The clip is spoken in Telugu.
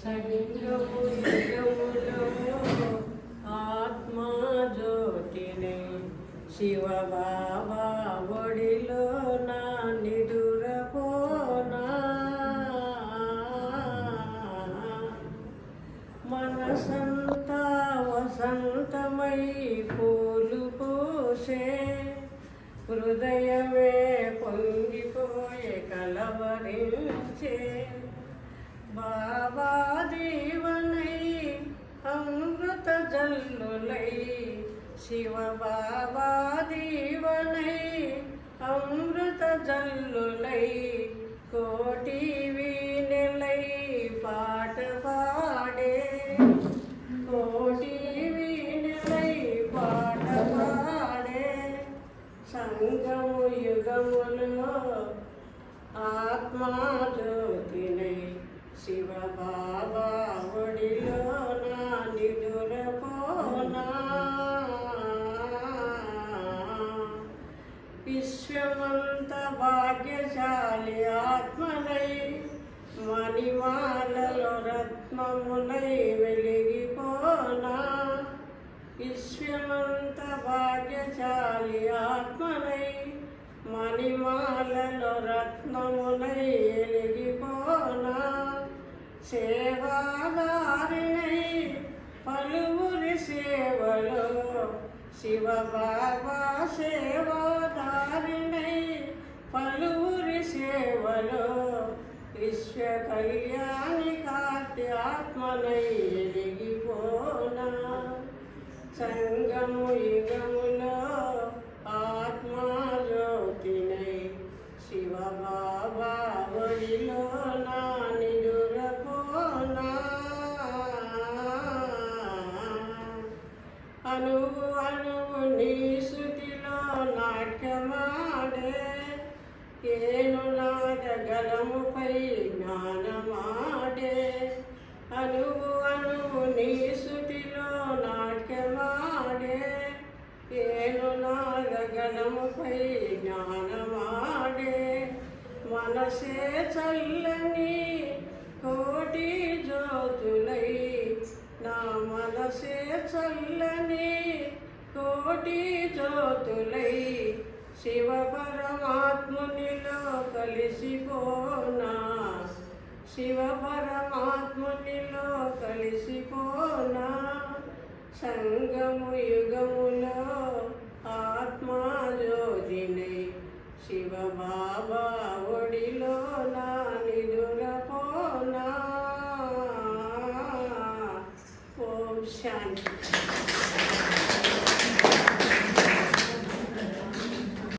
సంగము యుగములో ఆత్మజ్యోతిని శివ బాబా ఒడిలో నా నిదురపోనా మనసంతా వసంతమై పూలు పోసే హృదయమే పొంగిపోయే కలవరించే బాబా దీవనై అమృత జల్లులై శివ బాబా దీవనై అమృత జల్లులై కోటి వీణెలై పాట పాడే కోటి వీణెలై పాట పాడే సంగము యుగములో ఆత్మజ్యోతినై శివ భాగ్యశాలి ఆత్మలై మణిమాలలో రత్నములై వెలిగిపోనా. విశ్వమంత భాగ్యశాలి ఆత్మలై మణిమాలలో రత్నములై వెలిగిపోనా. సేవాదారిణై పలువురి సేవలో శివ బాబా సేవాదారిణై విశ్వ కళ్యాణి కార్తి ఆత్మనై ఎదిగిపోనా. సంగము యుగములో ఆత్మజ్యోతినై శివ బాబా ఒడిలో నా నిదురపోనా అనువు అనువు నీ ఏను జ్ఞానమాడే అనువు అనువు నీ శృతిలో నాట్యమాడే. ఏను జ్ఞానమాడే. మనసే చల్లని కోటి జ్యోతులై. నా మనసే చల్లని కోటి జ్యోతులై. శివ పరమాత్మునిలో కలిసిపోనా. శివ పరమాత్మునిలో కలిసిపోనా. సంగము యుగములో ఆత్మజ్యోతినై శివ బాబా ఒడిలో నా నిదురపోనా. ఓం శాంతి.